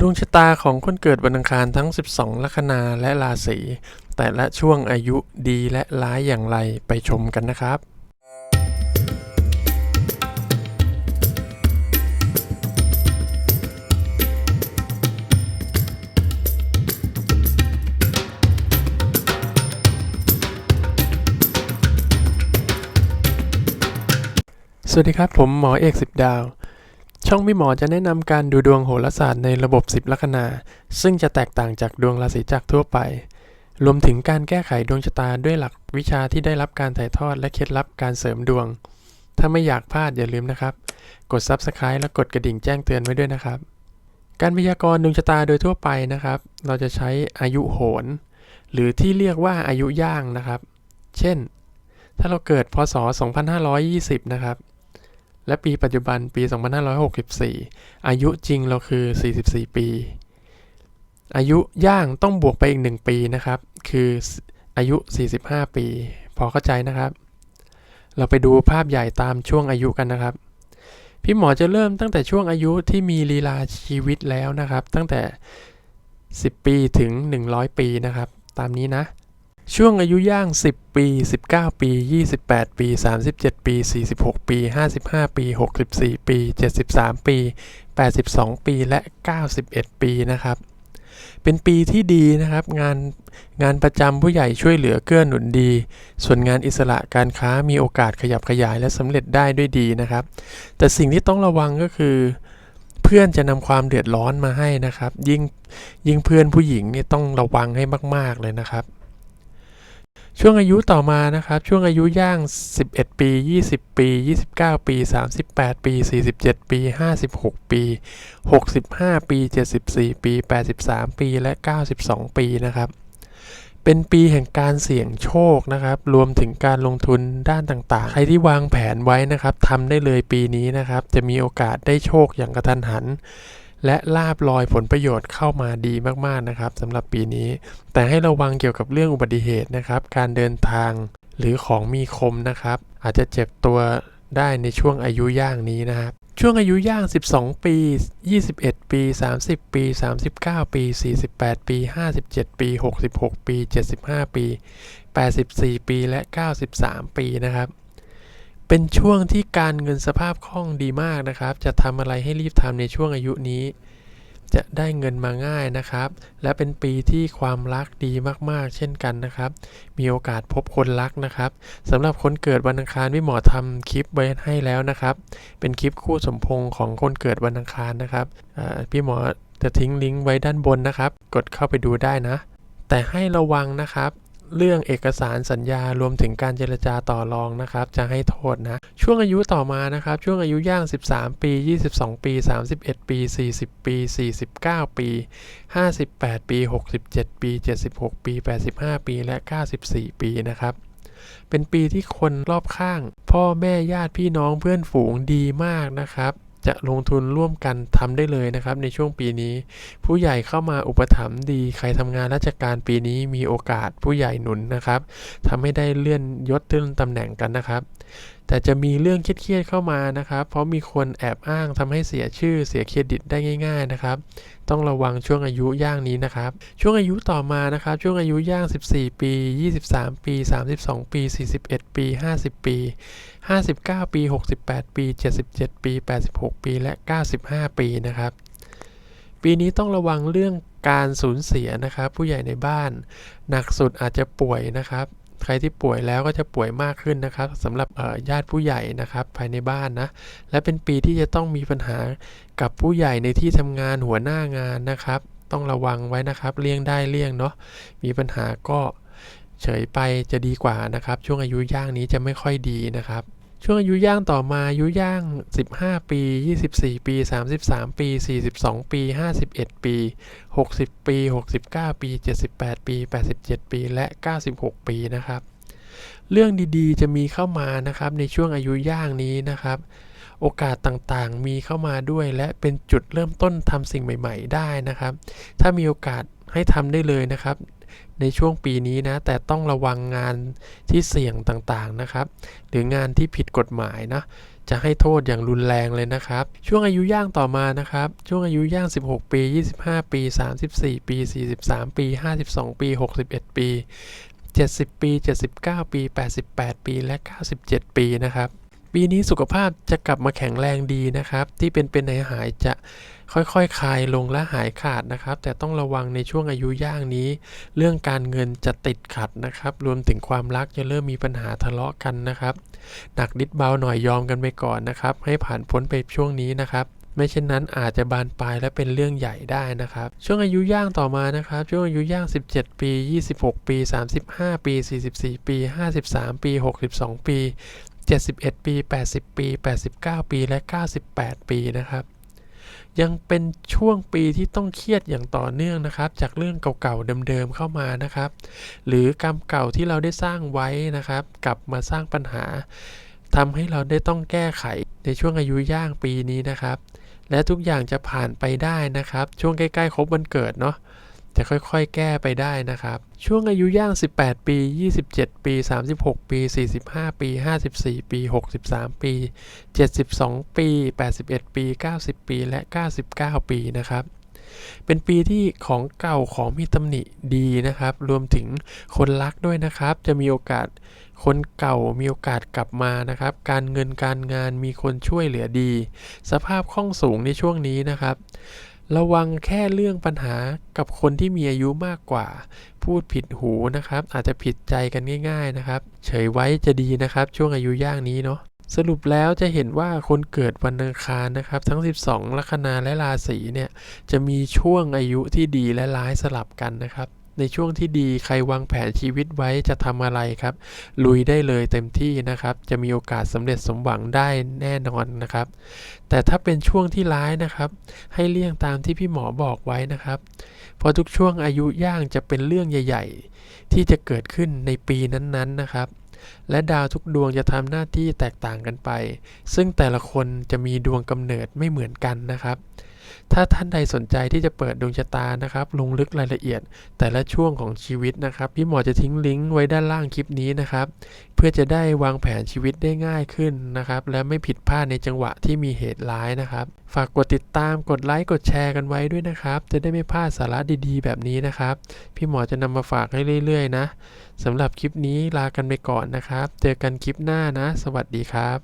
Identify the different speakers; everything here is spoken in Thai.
Speaker 1: ดวงชะตาของคนเกิดวันอังคารทั้ง 12 ลัคนาและราศีแต่ละช่วงอายุดีและร้ายอย่างไรไปชมกันนะครับ สวัสดีครับ ผมหมอเอกสิบดาว ช่องพี่หมอจะแนะนำการดูดวงโหราศาสตร์ในระบบ 10 ลัคนา ซึ่งจะแตกต่างจากดวงราศีจักรทั่วไป รวมถึงการแก้ไขดวงชะตาด้วยหลักวิชาที่ได้รับการถ่ายทอดและเคล็ดลับการเสริมดวง ถ้าไม่อยากพลาดอย่าลืมนะครับ กด Subscribe และกดกระดิ่งแจ้งเตือนไว้ด้วยนะครับ การพยากรณ์ดวงชะตาโดยทั่วไปนะครับ เราจะใช้อายุโหรหรือที่เรียกว่าอายุย่างนะครับ เช่น ถ้าเราเกิดพศ 2520 นะครับ และปีปัจจุบันปี 2564 อายุจริงเราคือ 44 ปี อายุย่างต้องบวกไปอีก 1 ปีนะครับ คืออายุ 45 ปี พอเข้าใจนะครับ เราไปดูภาพใหญ่ตามช่วงอายุกันนะครับ พี่หมอจะเริ่มตั้งแต่ช่วงอายุที่มีลีลาชีวิตแล้วนะครับ ตั้งแต่ 10 ปีถึง 100 ปีนะครับ ตามนี้นะ ช่วงอายุย่าง 10 ปี 19 ปี 28 ปี 37 ปี 46 ปี 55 ปี 64 ปี 73 ปี 82 ปี และ 91 ปีนะครับ เป็นปีที่ดีนะครับ งานงานประจำผู้ใหญ่ช่วยเหลือเกื้อหนุนดี ส่วนงานอิสระการค้ามีโอกาสขยับขยายและสำเร็จได้ด้วยดีนะครับ แต่สิ่งที่ต้องระวังก็คือเพื่อนจะนำความเดือดร้อนมาให้นะครับ ยิ่งยิ่งเพื่อนผู้หญิงนี่ต้องระวังให้มาก ๆ เลยนะครับ ช่วงอายุต่อมานะครับ ช่วงอายุย่าง 11 ปี 20 ปี 29 ปี 38 ปี 47 ปี 56 ปี 65 ปี 74 ปี 83 ปี และ 92 ปีนะครับ เป็นปีแห่งการเสี่ยงโชคนะครับ รวมถึงการลงทุนด้านต่างๆ ใครที่วางแผนไว้นะครับทำได้เลยปีนี้นะครับ จะมีโอกาสได้โชคอย่างกระทันหัน และลาบลอยผลประโยชน์เข้ามาดีมากๆนะครับสำหรับปีนี้ แต่ให้ระวังเกี่ยวกับเรื่องอุบัติเหตุนะครับ การเดินทางหรือของมีคมนะครับ อาจจะเจ็บตัวได้ในช่วงอายุย่างนี้นะครับช่วงอายุย่าง 12 ปี 21 ปี 30 ปี 39 ปี 48 ปี 57 ปี 66 ปี 75 ปี 84 ปี และ 93 ปีนะครับ เป็นช่วงที่การเงินสภาพคล่องดีมากนะครับ จะทำอะไรให้รีบทำในช่วงอายุนี้ จะได้เงินมาง่ายนะครับ และเป็นปีที่ความรักดีมากๆ เช่นกันนะครับ มีโอกาสพบคนรักนะครับสำหรับคนเกิดวันอังคารพี่หมอทำคลิปไว้ให้แล้วนะครับ เป็นคลิปคู่สมพงษ์ของคนเกิดวันอังคารนะครับพี่หมอจะทิ้งลิงก์ไว้ด้านบนนะครับ กดเข้าไปดูได้นะ แต่ให้ระวังนะครับ เรื่องเอกสารสัญญารวมถึงการเจรจาต่อรองนะครับ จะให้โทษนะ ช่วงอายุต่อมานะครับ ช่วงอายุย่าง 13 ปี 22 ปี 31 ปี 40 ปี 49 ปี 58 ปี 67 ปี 76 ปี 85 ปี และ 94 ปีนะครับเป็นปีที่คนรอบข้าง พ่อแม่ญาติพี่น้องเพื่อนฝูงดีมากนะครับ จะลงทุนร่วมกันทำได้เลยนะครับในช่วงปีนี้ ผู้ใหญ่เข้ามาอุปถัมภ์ดีใครทำงานราชการปีนี้มีโอกาสผู้ใหญ่หนุนนะครับทำให้ได้เลื่อนยศเลื่อนตำแหน่งกันนะครับ แต่จะมีเรื่องเครียดๆเข้ามานะครับ เพราะมีคนแอบอ้างทำให้เสียชื่อเสียเครดิตได้ง่าย ๆนะครับ ต้องระวังช่วงอายุย่างนี้นะครับ ช่วงอายุต่อมานะครับ ช่วงอายุย่าง 14 ปี 23 ปี 32 ปี 41 ปี 50 ปี 59 ปี 68 ปี 77 ปี 86 ปี และ 95 ปีนะครับ ปีนี้ต้องระวังเรื่องการสูญเสียนะครับ ผู้ใหญ่ในบ้าน หนักสุดอาจจะป่วยนะครับ ใครที่ป่วยแล้วก็จะป่วยมากขึ้นนะครับสำหรับญาติผู้ใหญ่นะครับภายในบ้านนะและเป็นปีที่จะต้องมีปัญหากับผู้ใหญ่ในที่ทำงานหัวหน้างานนะครับ ต้องระวังไว้นะครับ เลี่ยงได้เลี่ยงเนาะมีปัญหาก็เฉยไปจะดีกว่านะครับ ช่วงอายุย่างนี้จะไม่ค่อยดีนะครับ ช่วงอายุย่างต่อมาอายุย่าง 15 ปี 24 ปี 33 ปี 42 ปี 51 ปี 60 ปี 69 ปี 78 ปี 87 ปี และ 96 ปีนะครับ เรื่องดีๆ จะมีเข้ามานะครับในช่วงอายุย่างนี้นะครับ โอกาสต่างๆมีเข้ามาด้วยและเป็นจุดเริ่มต้นทำสิ่งใหม่ ๆ ได้นะครับ ถ้ามีโอกาสให้ทำได้เลยนะครับ ในช่วงปีนี้นะ แต่ต้องระวังงานที่เสี่ยงต่างๆนะครับ หรืองานที่ผิดกฎหมายนะ จะให้โทษอย่างรุนแรงเลยนะครับ ช่วงอายุย่างต่อมานะครับ ช่วงอายุย่าง 16 ปี 25 ปี 34 ปี 43 ปี 52 ปี 61 ปี 70 ปี 79 ปี 88 ปี และ 97 ปีนะครับ ปีนี้สุขภาพจะกลับมาแข็งแรงดีนะครับ ที่เป็นเป็นหายหายจะค่อยๆคคลายลงและหายขาดนะครับ แต่ต้องระวังในช่วงอายุย่างนี้ เรื่องการเงินจะติดขัดนะครับ รวมถึงความรักจะเริ่มมีปัญหาทะเลาะกันนะครับหนักนิดเบาหน่อยยอมกันไปก่อนนะครับ ให้ผ่านพ้นไปช่วงนี้นะครับไม่เช่นนั้นอาจจะบานปลายและเป็นเรื่องใหญ่ได้นะครับ ช่วงอายุย่างต่อมานะครับ ช่วงอายุย่าง 17 ปี 26 ปี 35 ปี 44 ปี 53 ปี 62 ปี 71 ปี 80 ปี 89 ปี และ 98 ปีนะครับ ยังเป็นช่วงปีที่ต้องเครียดอย่างต่อเนื่องนะครับ จากเรื่องเก่าๆเดิมๆเข้ามานะครับ หรือกรรมเก่าที่เราได้สร้างไว้นะครับ กลับมาสร้างปัญหาทำให้เราได้ต้องแก้ไขในช่วงอายุย่างปีนี้นะครับ และทุกอย่างจะผ่านไปได้นะครับ ช่วงใกล้ๆครบวันเกิดเนาะ จะค่อยๆ แก้ไปได้นะครับ ช่วงอายุย่าง 18 ปี 27 ปี 36 ปี 45 ปี 54 ปี 63 ปี 72 ปี 81 ปี 90 ปี และ 99 ปีนะครับเป็นปีที่ของเก่าของมีตำหนิดีนะครับ รวมถึงคนรักด้วยนะครับ จะมีโอกาสคนเก่ามีโอกาสกลับมานะครับ การเงินการงานมีคนช่วยเหลือดี สภาพคล่องสูงในช่วงนี้นะครับ ระวังแค่เรื่องปัญหากับคนที่มีอายุมากกว่า พูดผิดหูนะครับ อาจจะผิดใจกันง่ายๆนะครับ เฉยไว้จะดีนะครับ ช่วงอายุย่างนี้เนาะสรุปแล้วจะเห็นว่าคนเกิดวันอังคารนะครับ ทั้ง 12 ลัคนาและราศีเนี่ยจะมีช่วงอายุที่ดีและร้ายสลับกันนะครับ ในช่วงที่ดีใครวางแผนชีวิตไว้จะทำอะไรครับ ลุยได้เลยเต็มที่นะครับ จะมีโอกาสสำเร็จสมหวังได้แน่นอนนะครับ แต่ถ้าเป็นช่วงที่ร้ายนะครับ ให้เลี่ยงตามที่พี่หมอบอกไว้นะครับเพราะทุกช่วงอายุย่างจะเป็นเรื่องใหญ่ ๆ ที่จะเกิดขึ้นในปีนั้นๆนะครับและดาวทุกดวงจะทำหน้าที่แตกต่างกันไป ซึ่งแต่ละคนจะมีดวงกำเนิดไม่เหมือนกันนะครับ ถ้าท่านใดสนใจที่จะเปิดดวงชะตานะครับลงลึกรายละเอียด แต่ละช่วงของชีวิตนะครับ พี่หมอจะทิ้งลิงก์ไว้ด้านล่างคลิปนี้นะครับ เพื่อจะได้วางแผนชีวิตได้ง่ายขึ้นนะครับ และไม่ผิดพลาดในจังหวะที่มีเหตุร้ายนะครับ ฝากกดติดตามกดไลค์กดแชร์กันไว้ด้วยนะครับ จะได้ไม่พลาดสาระดีๆ แบบนี้นะครับ พี่หมอจะนำมาฝากให้เรื่อยๆนะสำหรับคลิปนี้ลากันไปก่อนนะครับ เจอกันคลิปหน้านะ สวัสดีครับ